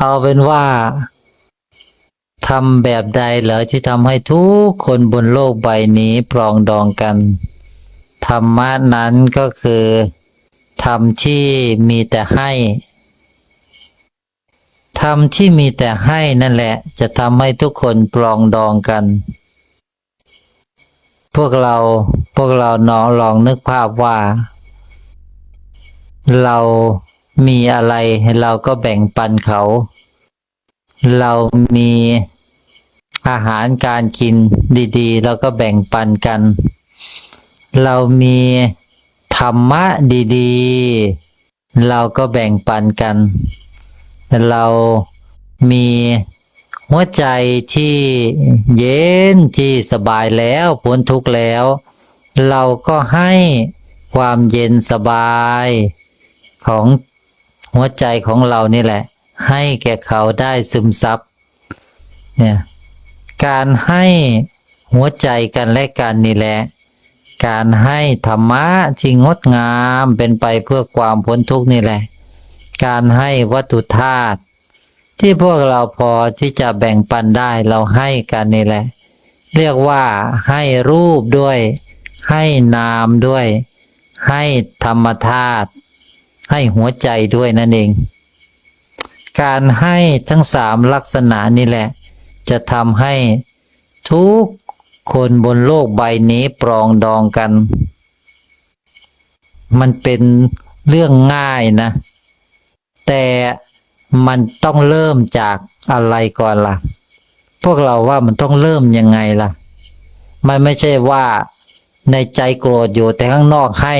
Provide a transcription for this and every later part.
เอาเป็นว่าทำแบบใดเหรอที่ทำให้ทุกคนบนโลกใบนี้ปรองดองกัน ธรรมะนั้นก็คือธรรมที่มีแต่ให้ธรรมที่มีแต่ให้นั่นแหละ จะทำให้ทุกคนปรองดองกัน พวกเราพวกเรานองลองนึกภาพว่า เรา มีอะไรเราก็แบ่งปันเขา เรามีอาหารการกินดีๆ เราก็แบ่งปันกัน เรามีธรรมะดีๆ เราก็แบ่งปันกัน เรามีหัวใจที่เย็นที่สบายแล้วพ้นทุกข์แล้ว เราก็ให้ความเย็นสบายของ หัวใจของเรานี่แหละ ให้แก่เขาได้ซึมซับเนี่ยการให้หัวใจกันและกันนี่แหละ การให้ธรรมะที่งดงามเป็นไปเพื่อความพ้นทุกข์นี่แหละ การให้วัตถุธาตุที่พวกเราพอที่จะแบ่งปันได้เราให้กันนี่แหละ เรียกว่าให้รูปด้วย ให้นามด้วย ให้ธรรมธาตุ ให้หัวใจด้วยนั่นเอง การให้ทั้งสามลักษณะนี่แหละ จะทำให้ทุกคนบนโลกใบนี้ปรองดองกัน มันเป็นเรื่องง่ายนะ แต่มันต้องเริ่มจากอะไรก่อนล่ะ พวกเราว่ามันต้องเริ่มยังไงล่ะ มันไม่ใช่ว่าในใจโกรธอยู่แต่ข้างนอกให้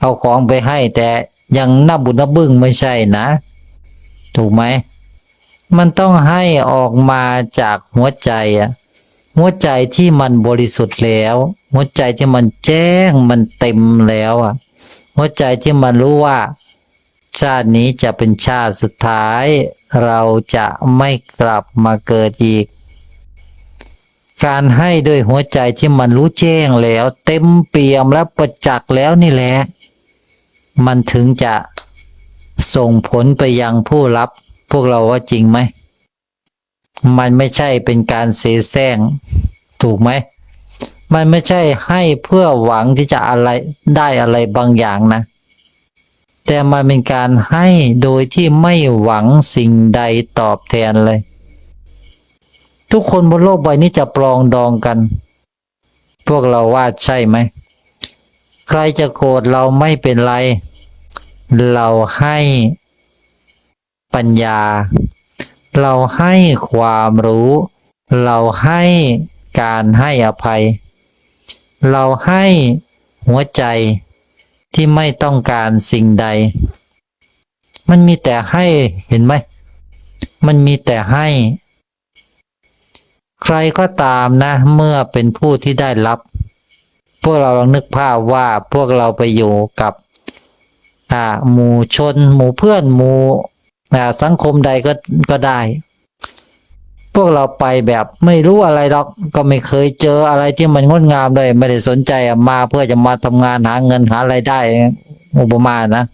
เอาของไปให้แต่ยังนับบุญนับบึ้งไม่ใช่นะ ถูกไหม มันต้องให้ออกมาจากหัวใจอะหัวใจที่มันบริสุทธิ์แล้ว หัวใจที่มันแจ้งมันเต็มแล้วอะหัวใจที่มันรู้ว่า ชาตินี้จะเป็นชาติสุดท้าย เราจะไม่กลับมาเกิดอีก การให้ด้วยหัวใจที่มันรู้แจ้งแล้ว เต็มเปี่ยมและประจักษ์แล้วนี่แหละ มันถึงจะส่งผลไปยังผู้รับ พวกเราว่าจริงไหม มันไม่ใช่เป็นการเสแสร้งถูกไหม มันไม่ใช่ให้เพื่อหวังที่จะอะไรได้อะไรบางอย่างนะ แต่มันเป็นการให้โดยที่ไม่หวังสิ่งใดตอบแทนเลย ทุกคนบนโลกใบนี้จะปรองดองกัน พวกเราว่าใช่ไหม ใครจะโกรธเราไม่เป็นไร เราให้ปัญญา เราให้ความรู้ เราให้การให้อภัย เราให้หัวใจที่ไม่ต้องการสิ่งใด มันมีแต่ให้เห็นไหม มันมีแต่ให้ ใครก็ตามนะ เมื่อเป็นผู้ที่ได้รับ วกเราลองนึกภาพว่าพวกเราไปอยู่กับอ่าหมู่ชน หมู่เพื่อนหมู่สังคมใดก็ก็ได้ พวกเราไปแบบไม่รู้อะไรหรอกก็ไม่เคยเจออะไรที่มันงดงามเลย ไม่ได้สนใจมาเพื่อจะมาทำงานหาเงินหาไรายได้อุปมานะ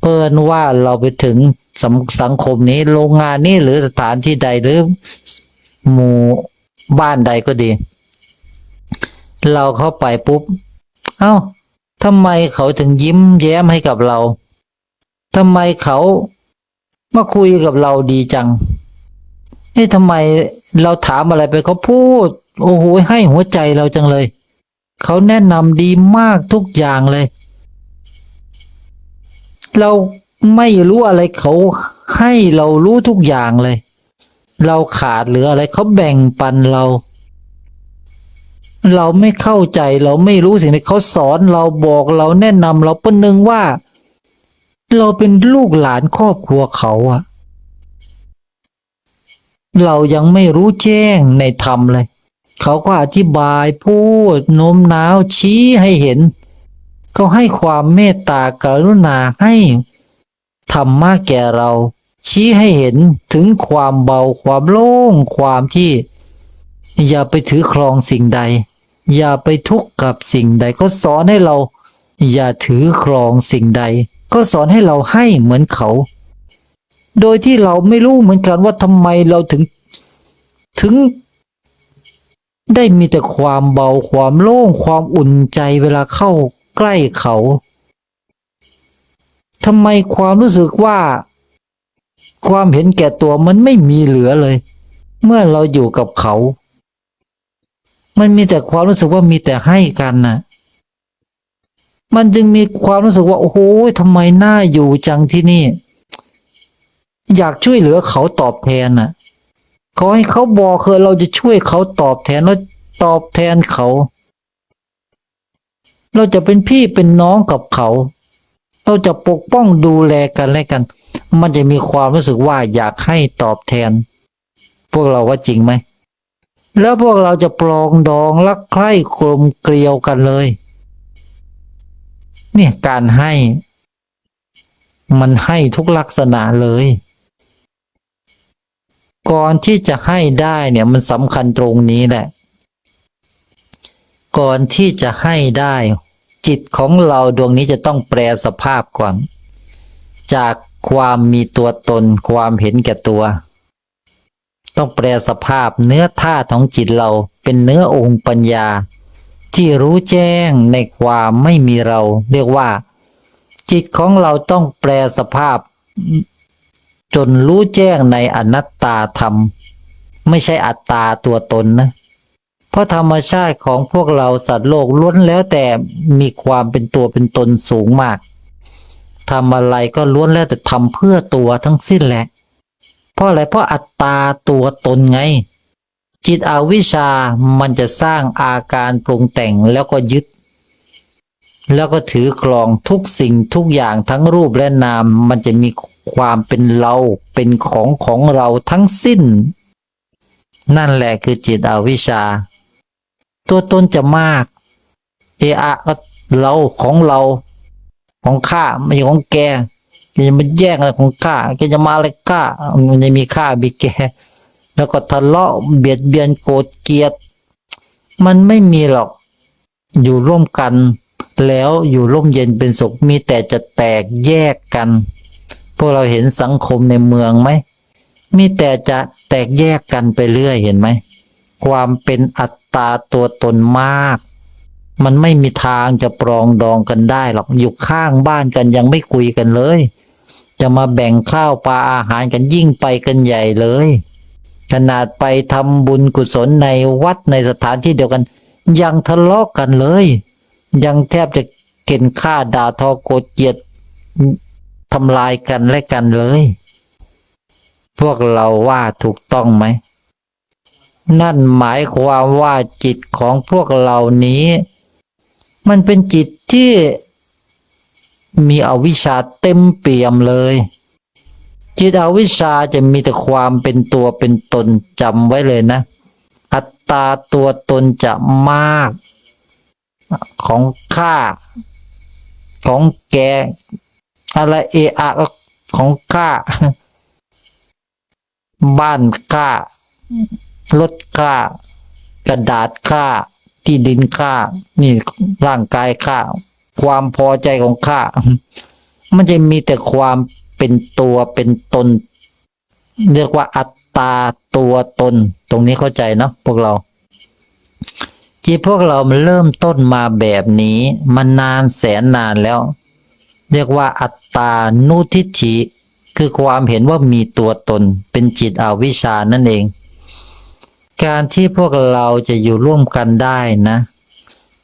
เพิ่นว่าเราไปถึงสังสังคมนี้โรงงานนี้หรือสถานที่ใดหรือหมู่บ้านใดก็ดี เราเข้าไปปุ๊บ เอ้าทำไมเขาถึงยิ้มแย้มให้กับเราทำไมเขามาคุยกับเราดีจังเฮ้ยทำไมเราถามอะไรไปเขาพูด โอ้โหให้หัวใจเราจังเลย เขาแนะนำดีมากทุกอย่างเลย เราไม่รู้อะไรเขาให้เรารู้ทุกอย่างเลย เราขาดเหลืออะไรเขาแบ่งปันเรา เราไม่เข้าใจเราไม่รู้สิ่งที่เขาสอนเราบอกเราแนะนำเราประนึงว่า เราเป็นลูกหลานครอบครัวเขาอะเรายังไม่รู้แจ้งในธรรมเลย เขาก็อธิบายพูดโน้มน้าวชี้ให้เห็น เขาให้ความเมตตากรุณาให้ธรรมะแก่เรา ชี้ให้เห็นถึงความเบาความโล่งความที่ อย่าไปถือครองสิ่งใด อย่าไปทุกข์กับสิ่งใด ก็สอนให้เรา อย่าถือครองสิ่งใด ก็สอนให้เราให้เหมือนเขา โดยที่เราไม่รู้เหมือนกันว่าทำไมเราถึงถึง ได้มีแต่ความเบาความโล่งความอุ่นใจเวลาเข้าใกล้เขาทำไมความรู้สึกว่า ความเห็นแก่ตัวมันไม่มีเหลือเลย เมื่อเราอยู่กับเขา มันมีแต่ความรู้สึกว่ามีแต่ให้กันนะมันจึงมีความรู้สึกว่า โอ้โหทำไมน่าอยู่จังที่นี่ อยากช่วยเหลือเขาตอบแทนน่ะขอให้เขาบอกเคยเราจะช่วยเขาตอบแทนแล้วตอบแทนเขา เราจะเป็นพี่เป็นน้องกับเขา เราจะปกป้องดูแลกันและกัน มันจะมีความรู้สึกว่าอยากให้ตอบแทน พวกเราว่าจริงไหม แล้วพวกเราจะปลองดองรักใคร่กลมเกลียวกันเลยเนี่ยการให้ มันให้ทุกลักษณะเลย ก่อนที่จะให้ได้เนี่ยมันสำคัญตรงนี้แหละ ก่อนที่จะให้ได้ จิตของเราดวงนี้จะต้องแปลสภาพก่อน จากความมีตัวตนความเห็นแก่ตัว ต้องแปลสภาพเนื้อท่าของจิตเราเป็นเนื้อองค์ปัญญา ที่รู้แจ้งในความไม่มีเรา เรียกว่า จิตของเราต้องแปลสภาพ จนรู้แจ้งในอนัตตาธรรม ไม่ใช่อัตตาตัวตนนะเพราะธรรมชาติของพวกเราสัตว์โลกล้วนแล้วแต่มีความเป็นตัวเป็นตนสูงมากทำอะไรก็ล้วนแล้วแต่ทำเพื่อตัวทั้งสิ้นแหละ ราะอะไรเพราะอัตตาตัวตนไง จิตอวิชชามันจะสร้างอาการปรุงแต่งแล้วก็ยึด แล้วก็ถือกรองทุกสิ่งทุกอย่างทั้งรูปและนาม มันจะมีความเป็นเราเป็นของของเราทั้งสิ้น นั่นแหละคือจิตอวิชชาตัวตนจะมากเออะก็เราของเรา ของข้าไม่ใช่ของแก แกจะมาแย่งอะไรของข้าแกจะมาอะไรข้ามันจะมีข้ามีแกแล้วก็ทะเลาะเบียดเบียนโกรธเกลียด มันไม่มีหรอก อยู่ร่วมกัน แล้วอยู่ร่มเย็นเป็นสุขมีแต่จะแตกแยกกัน พวกเราเห็นสังคมในเมืองไหมมีแต่จะแตกแยกกันไปเรื่อยเห็นไหม ความเป็นอัตตาตัวตนมาก มันไม่มีทางจะปรองดองกันได้หรอกอยู่ข้างบ้านกันยังไม่คุยกันเลย จะมาแบ่งข้าวปลาอาหารกันยิ่งไปกันใหญ่เลย ขนาดไปทำบุญกุศลในวัดในสถานที่เดียวกัน ยังทะเลาะกันเลย ยังแทบจะเข็นฆ่าด่าทอโกรธเกลียดทำลายกันและกันเลย พวกเราว่าถูกต้องไหม นั่นหมายความว่าจิตของพวกเรานี้ มันเป็นจิตที่ มีอวิชชาเต็มเปี่ยมเลย จิตอวิชชาจะมีแต่ความเป็นตัวเป็นตนจำไว้เลยนะ อัตตาตัวตนจะมาก ของข้าของแกอะไรเอะอะของข้าบ้านข้ารถข้ากระดาษข้าที่ดินข้านี่ร่างกายข้า ความพอใจของข้า มันจะมีแต่ความเป็นตัวเป็นตน เรียกว่าอัตตาตัวตน ตรงนี้เข้าใจเนาะพวกเราจีตพวกเรามันเริ่มต้นมาแบบนี้ มันนานแสนนานแล้ว เรียกว่าอัตตานุทิฏฐิคือความเห็นว่ามีตัวตนเป็นจิตอวิชานั่นเอง การที่พวกเราจะอยู่ร่วมกันได้นะ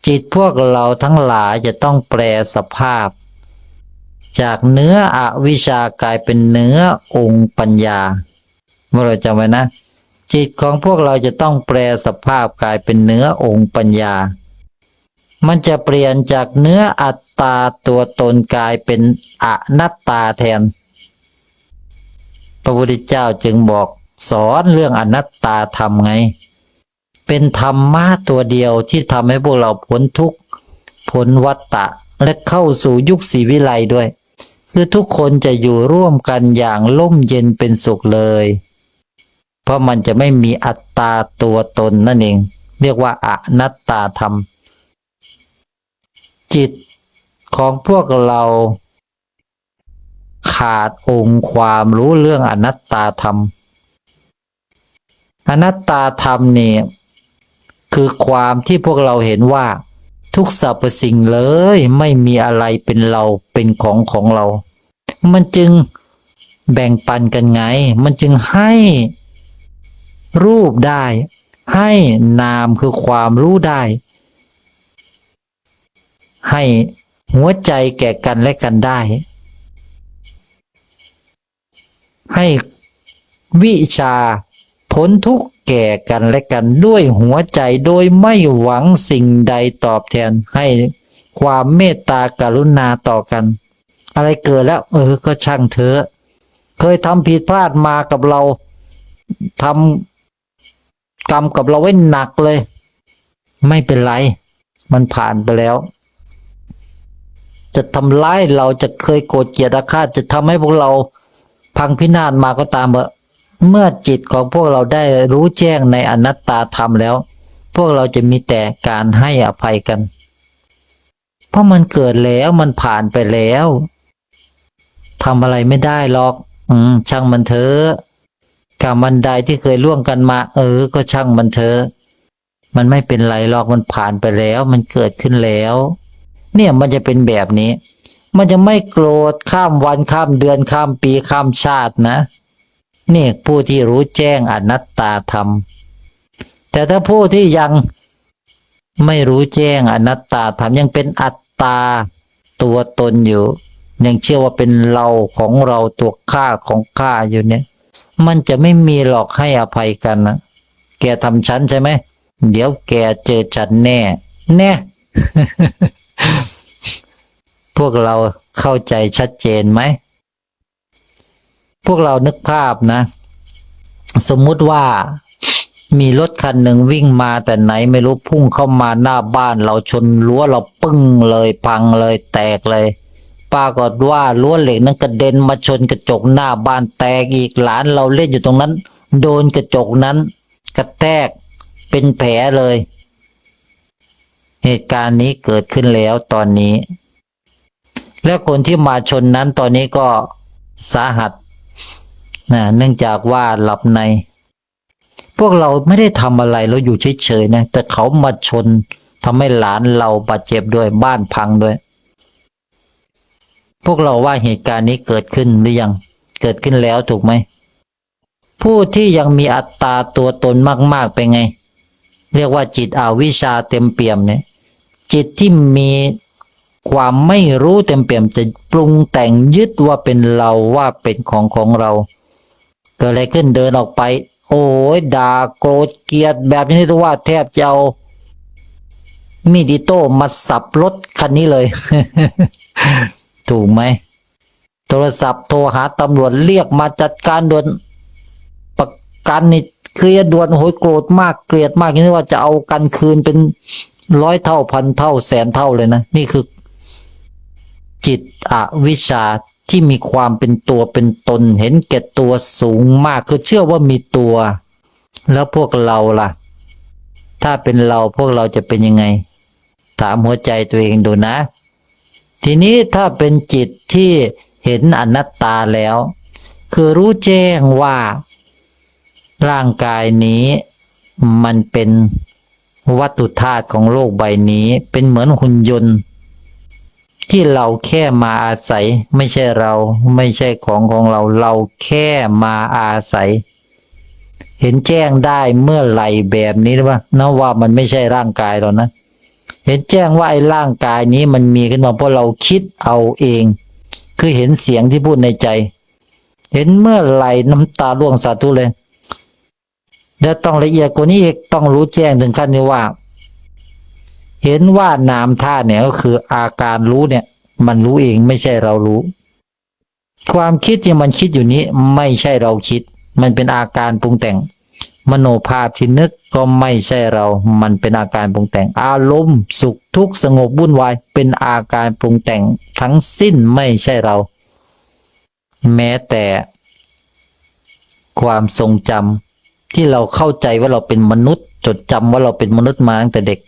จิตพวกเราทั้งหลายจะต้องแปลสภาพ จากเนื้ออวิชากลายเป็นเนื้อองค์ปัญญาเมื่อเราจำไว้นะ จิตของพวกเราจะต้องแปลสภาพกลายเป็นเนื้อองค์ปัญญา มันจะเปลี่ยนจากเนื้ออัตตาตัวตนกลายเป็นอนัตตาแทน พระพุทธเจ้าจึงบอกสอนเรื่องอนัตตาธรรมไง เป็นธรรมะตัวเดียวที่ทำให้พวกเราพ้นทุกข์พ้นวัฏฏะและเข้าสู่ยุคศรีวิไลด้วย คือทุกคนจะอยู่ร่วมกันอย่างร่มเย็นเป็นสุขเลย เพราะมันจะไม่มีอัตตาตัวตนนั่นเอง เรียกว่าอนัตตาธรรม จิตของพวกเราขาดองค์ความรู้เรื่องอนัตตาธรรม อนัตตาธรรมนี่ คือความที่พวกเราเห็นว่า ทุกสรรพสิ่งเลยไม่มีอะไรเป็นเราเป็นของของเรา มันจึงแบ่งปันกันไง มันจึงให้รูปได้ ให้นามคือความรู้ได้ ให้หัวใจแก่กันและกันได้ ให้วิชาพ้นทุกข์ แก่กันและกันด้วยหัวใจโดยไม่หวังสิ่งใดตอบแทนให้ความเมตตากรุณาต่อกัน อะไรเกิดแล้ว เออก็ช่างเถอะ เคยทำผิดพลาดมากับเราทำกรรมกับเราไว้หนักเลย ไม่เป็นไร มันผ่านไปแล้ว จะทำร้ายเราจะเคยโกรธเกลียดอาฆาตจะทำให้พวกเราพังพินาศมาก็ตามเถอะ เมื่อจิตของพวกเราได้รู้แจ้งในอนัตตาธรรมแล้ว พวกเราจะมีแต่การให้อภัยกัน เพราะมันเกิดแล้วมันผ่านไปแล้วทำอะไรไม่ได้หรอก อืม ช่างมันเถอะกรรมมันใดที่เคยล่วงกันมา เออ ก็ช่างมันเถอะมันไม่เป็นไรหรอกมันผ่านไปแล้ว มันเกิดขึ้นแล้ว เนี่ยมันจะเป็นแบบนี้ มันจะไม่โกรธข้ามวันข้ามเดือนข้ามปีข้ามชาตินะ นี่ผู้ที่รู้แจ้งอนัตตาธรรม แต่ถ้าผู้ที่ยังไม่รู้แจ้งอนัตตาธรรมยังเป็นอัตตาตัวตนอยู่ ยังเชื่อว่าเป็นเราของเราตัวข้าของข้าอยู่เนี่ย มันจะไม่มีหรอกให้อภัยกันนะแกทำฉันใช่ไหมเดี๋ยวแกเจอฉันแน่ แน่พวกเราเข้าใจชัดเจนไหม พวกเรานึกภาพนะ สมมุติว่ามีรถคันหนึ่งวิ่งมาแต่ไหนไม่รู้พุ่งเข้ามาหน้าบ้านเราชนรั้วเราปึ้งเลยพังเลยแตกเลยปรากฏว่ารั้วเหล็กนั้นกระเด็นมาชนกระจกหน้าบ้านแตกอีกหลานเราเล่นอยู่ตรงนั้น โดนกระจกนั้น กระแทกเป็นแผลเลย เหตุการณ์นี้เกิดขึ้นแล้วตอนนี้ และคนที่มาชนนั้นตอนนี้ก็สาหัส นะเนื่องจากว่าหลับใน พวกเราไม่ได้ทำอะไรเราอยู่เฉยๆนะแต่เขามาชนทำให้หลานเราบาดเจ็บด้วยบ้านพังด้วย พวกเราว่าเหตุการณ์นี้เกิดขึ้นหรือยังเกิดขึ้นแล้วถูกไหมผู้ที่ยังมีอัตตาตัวตนมาก ๆ เป็นไง เรียกว่าจิตอวิชชาเต็มเปี่ยมเนี่ยจิตที่มีความไม่รู้เต็มเปี่ยมจะปรุงแต่งยึดว่าเป็นเราว่าเป็นของของเรา เกิดอะไรขึ้นเดินออกไป โอ้ยด่าโกรธเกลียดแบบนี้ที่ว่าแทบจะเอามีดิโต้มาสับรถคันนี้เลย ถูกไหม โทรศัพท์โทรหาตำรวจเรียกมาจัดการด่วนประกันนี่เคลียร์ด่วนโหยโกรธมากเกลียดมากนี่ว่าจะเอากันคืนเป็นร้อยเท่าพันเท่าแสนเท่าเลยนะ นี่คือ จิตอวิชชา ที่มีความเป็นตัวเป็นตน เห็นแก่ตัวสูงมากคือเชื่อว่ามีตัว แล้วพวกเราล่ะ ถ้าเป็นเราพวกเราจะเป็นยังไง ถามหัวใจตัวเองดูนะ ทีนี้ถ้าเป็นจิตที่เห็นอนัตตาแล้ว คือรู้แจ้งว่า ร่างกายนี้มันเป็นวัตถุธาตุของโลกใบนี้เป็นเหมือนหุ่นยนต์ ที่เราแค่มาอาศัย ไม่ใช่เราไม่ใช่ของของเราเราแค่มาอาศัย เห็นแจ้งได้เมื่อไหร่แบบนี้หรือว่านะว่ามันไม่ใช่ร่างกายเรานะ เห็นแจ้งว่าไอ้ร่างกายนี้มันมีขึ้นมาเพราะเราคิดเอาเอง คือเห็นเสียงที่พูดในใจ เห็นเมื่อไหร่น้ำตาร่วงสาธุเลยแล้วต้องละเอียดกว่านี้อีกต้องรู้แจ้งถึงขั้นที่ว่า เห็นว่านามธาตุเนี่ยก็คืออาการรู้เนี่ย มันรู้เองไม่ใช่เรารู้ ความคิดที่มันคิดอยู่นี้ไม่ใช่เราคิด มันเป็นอาการปรุงแต่ง มโนภาพที่นึกก็ไม่ใช่เรา มันเป็นอาการปรุงแต่ง อารมณ์สุขทุกข์สงบวุ่นวายเป็นอาการปรุงแต่งทั้งสิ้นไม่ใช่เรา แม้แต่ความทรงจำที่เราเข้าใจว่าเราเป็นมนุษย์ จดจำว่าเราเป็นมนุษย์มาตั้งแต่เด็ก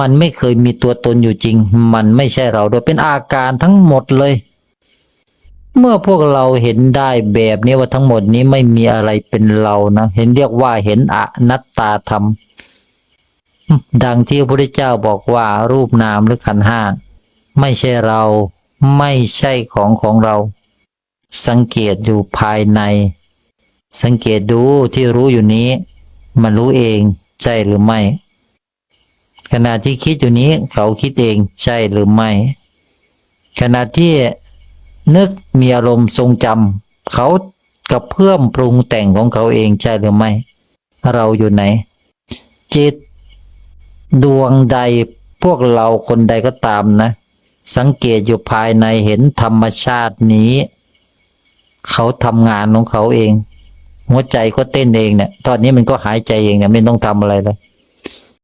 มันไม่เคยมีตัวตนอยู่จริง มันไม่ใช่เราโดยเป็นอาการทั้งหมดเลย เมื่อพวกเราเห็นได้แบบนี้ว่าทั้งหมดนี้ไม่มีอะไรเป็นเรานะ เห็นเรียกว่าเห็นอนัตตาธรรม ดังที่พระพุทธเจ้าบอกว่ารูปนามหรือขันห้าไม่ใช่เราไม่ใช่ของของเรา สังเกตอยู่ภายใน สังเกตดูที่รู้อยู่นี้ มันรู้เองใช่หรือไม่ ขณะที่คิดอยู่นี้เขาคิดเองใช่หรือไม่ ขณะที่นึกมีอารมณ์ทรงจำเขากับเพื่อมปรุงแต่งของเขาเองใช่หรือไม่ เราอยู่ไหน จิต ดวงใดพวกเราคนใดก็ตามนะ สังเกตอยู่ภายในเห็นธรรมชาตินี้ เขาทำงานของเขาเอง หัวใจก็เต้นเองเนี่ยตอนนี้มันก็หายใจเองเนี่ยไม่ต้องทำอะไรเลย